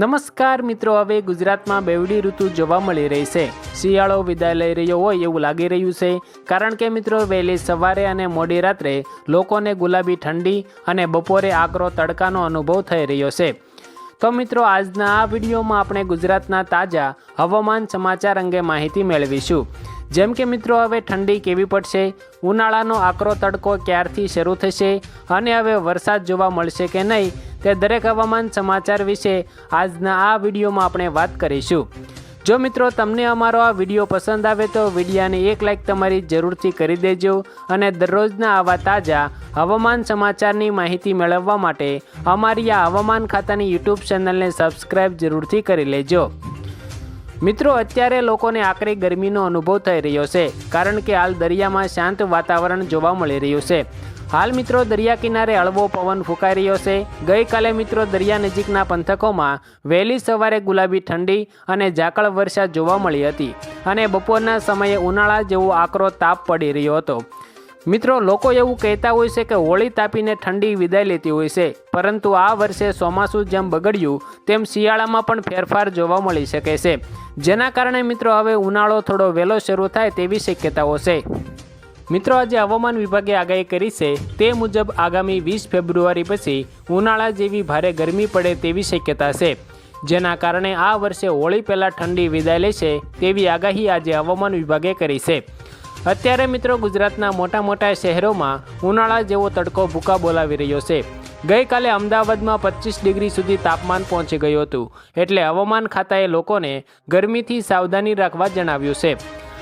નમસ્કાર મિત્રો, હવે ગુજરાતમાં બેવડી ઋતુ જોવા મળી રહી છે. શિયાળો વિદાય લઈ રહ્યો હોય એવું લાગી રહ્યું છે. કારણ કે મિત્રો, વહેલી સવારે અને મોડી રાત્રે લોકોને ગુલાબી ઠંડી અને બપોરે આકરો તડકાનો અનુભવ થઈ રહ્યો છે. તો મિત્રો, આજના આ વિડીયોમાં આપણે ગુજરાતના તાજા હવામાન સમાચાર અંગે માહિતી મેળવીશું. જેમ કે મિત્રો, હવે ઠંડી કેવી પડશે? ઉનાળાનો આકરો તડકો ક્યારથી શરૂ થશે? અને હવે વરસાદ જોવા મળશે કે નહીં? તે દરેક હવામાન સમાચાર વિશે આજના આ વિડીયોમાં આપણે વાત કરીશું. જો મિત્રો તમને અમારો આ વીડિયો પસંદ આવે તો વિડીયાને એક લાઈક તમારી જરૂરથી કરી દેજો અને દરરોજના આવા તાજા હવામાન સમાચારની માહિતી મેળવવા માટે અમારી આ હવામાન ખાતાની યુટ્યુબ ચેનલને સબસ્ક્રાઈબ જરૂરથી કરી લેજો. મિત્રો, અત્યારે લોકોને આકરી ગરમીનો અનુભવ થઈ રહ્યો છે, કારણ કે હાલ દરિયામાં શાંત વાતાવરણ જોવા મળી રહ્યું છે. હાલ મિત્રો દરિયા કિનારે હળવો પવન ફૂંકાઈ રહ્યો છે. ગઈકાલે મિત્રો દરિયા નજીકના પંથકોમાં વહેલી સવારે ગુલાબી ઠંડી અને ઝાકળ વર્ષા જોવા મળી હતી અને બપોરના સમયે ઉનાળા જેવો આકરો તાપ પડી રહ્યો હતો. મિત્રો લોકો એવું કહેતા હોય છે કે હોળી તાપીને ઠંડી વિદાય લેતી હોય છે, પરંતુ આ વર્ષે ચોમાસું જેમ બગડ્યું, તેમ શિયાળામાં પણ ફેરફાર જોવા મળી શકે છે. જેના કારણે મિત્રો હવે ઉનાળો થોડો વહેલો શરૂ થાય તેવી શક્યતાઓ છે. મિત્રો, આજે હવામાન વિભાગે આગાહી કરી છે તે મુજબ આગામી વીસ ફેબ્રુઆરી પછી ઉનાળા જેવી ભારે ગરમી પડે તેવી શક્યતા છે. જેના કારણે આ વર્ષે હોળી પહેલાં ઠંડી વિદાય લેશે તેવી આગાહી આજે હવામાન વિભાગે કરી છે. અત્યારે મિત્રો, ગુજરાતના મોટા મોટા શહેરોમાં ઉનાળા જેવો તડકો ભૂકા બોલાવી રહ્યો છે. ગઈકાલે અમદાવાદમાં પચીસ ડિગ્રી સુધી તાપમાન પહોંચી ગયું હતું. એટલે હવામાન ખાતાએ લોકોને ગરમીથી સાવધાની રાખવા જણાવ્યું છે.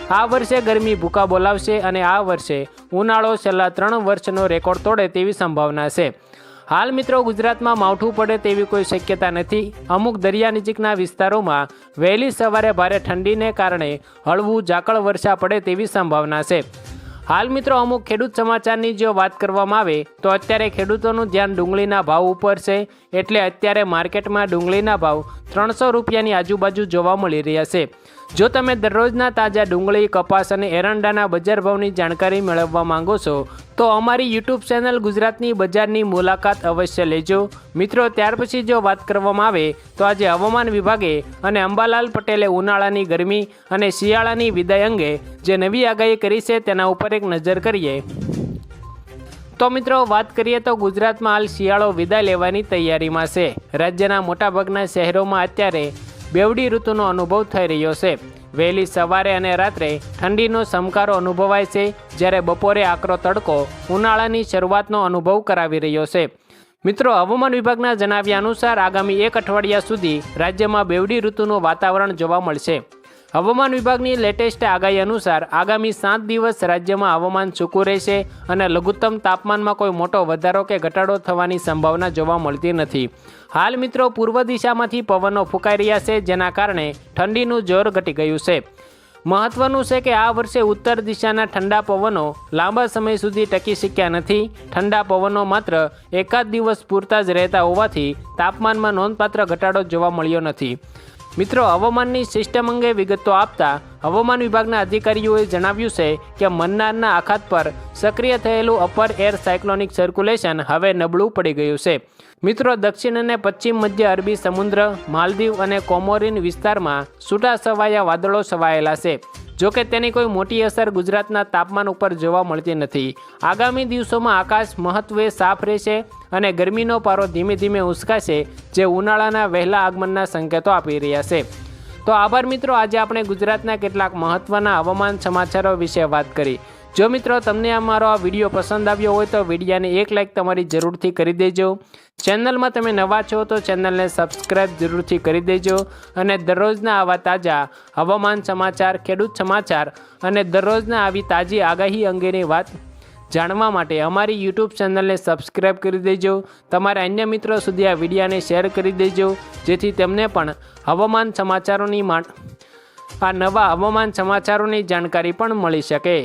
આ વર્ષે ગરમી ભૂકા બોલાવશે અને આ વર્ષે ઉનાળો છેલ્લા ત્રણ વર્ષનો રેકોર્ડ તોડે તેવી સંભાવના છે. હાલ મિત્રો ગુજરાતમાં માવઠું પડે તેવી કોઈ શક્યતા નથી. અમુક દરિયા નજીકના વિસ્તારોમાં વહેલી સવારે ભારે ઠંડીને કારણે હળવું ઝાકળ વર્ષા પડે તેવી સંભાવના છે. હાલ મિત્રો અમુક ખેડૂત સમાચારની જો વાત કરવામાં આવે, તો અત્યારે ખેડૂતોનું ધ્યાન ડુંગળીના ભાવ ઉપર છે. એટલે અત્યારે માર્કેટમાં ડુંગળીના ભાવ ત્રણસો રૂપિયાની આજુબાજુ જોવા મળી રહ્યા છે. જો તમે દરરોજના તાજા ડુંગળી, કપાસ અને એરંડાના બજાર ભાવની જાણકારી મેળવવા માંગો છો, તો અમારી યુટ્યુબ ચેનલ ગુજરાતની બજારની મુલાકાત અવશ્ય લેજો. મિત્રો, ત્યાર પછી જો વાત કરવામાં આવે, તો આજે હવામાન વિભાગે અને અંબાલાલ પટેલે ઉનાળાની ગરમી અને શિયાળાની વિદાય અંગે જે નવી આગાહી કરી છે, તેના ઉપર એક નજર કરીએ. તો મિત્રો, વાત કરીએ તો ગુજરાતમાં હાલ શિયાળો વિદાય લેવાની તૈયારીમાં છે. રાજ્યના મોટાભાગના શહેરોમાં અત્યારે બેવડી ઋતુનો અનુભવ થઈ રહ્યો છે. વહેલી સવારે અને રાત્રે ઠંડીનો સમકારો અનુભવાય છે, જ્યારે બપોરે આકરો તડકો ઉનાળાની શરૂઆતનો અનુભવ કરાવી રહ્યો છે. મિત્રો, હવામાન વિભાગના જણાવ્યા અનુસાર આગામી એક અઠવાડિયા સુધી રાજ્યમાં બેવડી ઋતુનું વાતાવરણ જોવા મળશે. હવામાન વિભાગની લેટેસ્ટ આગાહી અનુસાર આગામી સાત દિવસ રાજ્યમાં હવામાન સૂકું રહેશે અને લઘુત્તમ તાપમાનમાં કોઈ મોટો વધારો કે ઘટાડો થવાની સંભાવના જોવા મળતી નથી. હાલ મિત્રો પૂર્વ દિશામાંથી પવનો ફૂંકાઈ રહ્યા છે, જેના કારણે ઠંડીનું જોર ઘટી ગયું છે. મહત્વનું છે કે આ વર્ષે ઉત્તર દિશાના ઠંડા પવનો લાંબા સમય સુધી ટકી શક્યા નથી. ઠંડા પવનો માત્ર એકાદ દિવસ પૂરતા જ રહેતા હોવાથી તાપમાનમાં નોંધપાત્ર ઘટાડો જોવા મળ્યો નથી. મિત્રો, હવામાનની સિસ્ટમ અંગે વિગતો આપતા હવામાન વિભાગના અધિકારીઓએ જણાવ્યું છે કે મન્નારના આખાત પર સક્રિય થયેલું અપર એર સાયક્લોનિક સર્ક્યુલેશન હવે નબળું પડી ગયું છે. મિત્રો, દક્ષિણ અને પશ્ચિમ મધ્ય અરબી સમુદ્ર, માલદીવ અને કોમોરિન વિસ્તારમાં છૂટાછવાયા વાદળો છવાયેલા છે. જોકે તેની કોઈ મોટી અસર ગુજરાતના તાપમાન ઉપર જોવા મળતી નથી. આગામી દિવસોમાં આકાશ મહત્વે સાફ રહેશે અને ગરમીનો પારો ધીમે ધીમે ઉસકાશે જે ઉનાળાના વહેલા આગમનના સંકેતો આપી રહ્યા છે. તો આભાર મિત્રો, આજે આપણે ગુજરાતના કેટલાક મહત્ત્વના હવામાન સમાચારો વિશે વાત કરી. જો મિત્રો તમને અમારો આ વીડિયો પસંદ આવ્યો હોય તો વિડીયાને એક લાઈક તમારી જરૂરથી કરી દેજો. ચેનલમાં તમે નવા છો તો ચેનલને સબસ્ક્રાઈબ જરૂરથી કરી દેજો અને દરરોજના આવા તાજા હવામાન સમાચાર, ખેડૂત સમાચાર અને દરરોજના આવી તાજી આગાહી અંગેની વાત જાણવા માટે અમારી યુટ્યુબ ચેનલને સબસ્ક્રાઈબ કરી દેજો. તમારા અન્ય મિત્રો સુધી આ વિડીયાને શેર કરી દેજો. જેથી તેમને પણ હવામાન સમાચારોની આ નવા હવામાન સમાચારોની જાણકારી પણ મળી શકે.